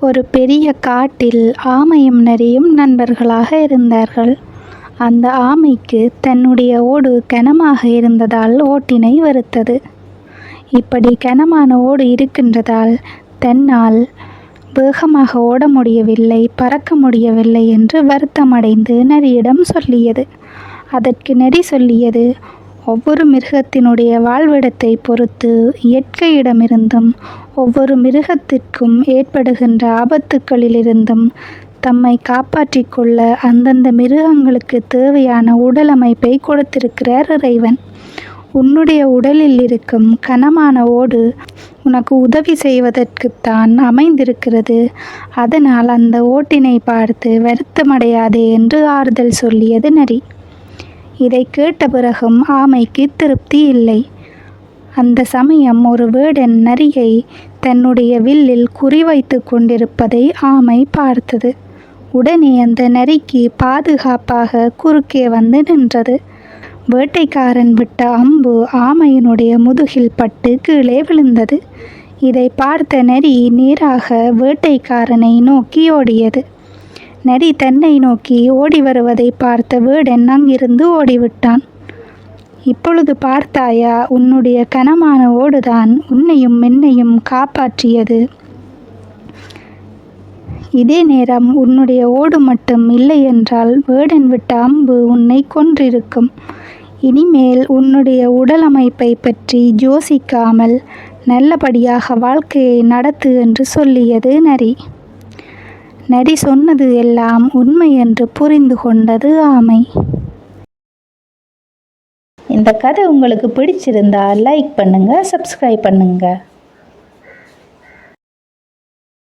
ஒரு பெரிய காட்டில் ஆமையும் நரியும் நண்பர்களாக இருந்தார்கள். அந்த ஆமைக்கு தன்னுடைய ஓடு கனமாக இருந்ததால் ஓட்டினை வருத்தது. இப்படி கனமான ஓடு இருக்கின்றதால் தன்னால் வேகமாக ஓட முடியவில்லை பறக்க முடியவில்லை என்று வருத்தமடைந்து நரியிடம் சொல்லியது. அதற்கு நரி சொல்லியது ஒவ்வொரு மிருகத்தினுடைய வாழ்விடத்தை பொறுத்து இயற்கையிடமிருந்தும் ஒவ்வொரு மிருகத்திற்கும் ஏற்படுகின்ற ஆபத்துக்களிலிருந்தும் தம்மை காப்பாற்றிக் கொள்ள அந்தந்த மிருகங்களுக்கு தேவையான உடல் அமைப்பை கொடுத்திருக்கிறார் இறைவன். உன்னுடைய உடலில் இருக்கும் கனமான ஓடு உனக்கு உதவி செய்வதற்குத்தான் அமைந்திருக்கிறது. அதனால் அந்த ஓட்டினை பார்த்து வருத்தமடையாதே என்று ஆறுதல் சொல்லியது நரி. இதை கேட்ட பிறகும் ஆமைக்கு திருப்தி இல்லை. அந்த சமயம் ஒரு வேடன் நரியை தன்னுடைய வில்லில் குறிவைத்து கொண்டிருப்பதை ஆமை பார்த்தது. உடனே அந்த நரிக்கு பாதுகாப்பாக குறுக்கே வந்து நின்றது. வேட்டைக்காரன் விட்ட அம்பு ஆமையினுடைய முதுகில் பட்டு கீழே விழுந்தது. இதை பார்த்த நரி நேராக வேட்டைக்காரனை நோக்கி ஓடியது. நரி தன்னை நோக்கி ஓடி வருவதை பார்த்த வேடன் அங்கிருந்து ஓடிவிட்டான். இப்பொழுது பார்த்தாயா உன்னுடைய கனமான ஓடுதான் உன்னையும் என்னையும் காப்பாற்றியது. இதே நேரம் உன்னுடைய ஓடு மட்டும் இல்லை என்றால் வேடன் விட்ட அம்பு உன்னை கொன்றிருக்கும். இனிமேல் உன்னுடைய உடலமைப்பை பற்றி யோசிக்காமல் நல்லபடியாக வாழ்க்கையை நடத்து என்று சொல்லியது நரி. நரி சொன்னது எல்லாம் உண்மை என்று புரிந்து கொண்டது ஆமை. இந்த கதை உங்களுக்கு பிடிச்சிருந்தா லைக் பண்ணுங்கள் சப்ஸ்கிரைப் பண்ணுங்கள்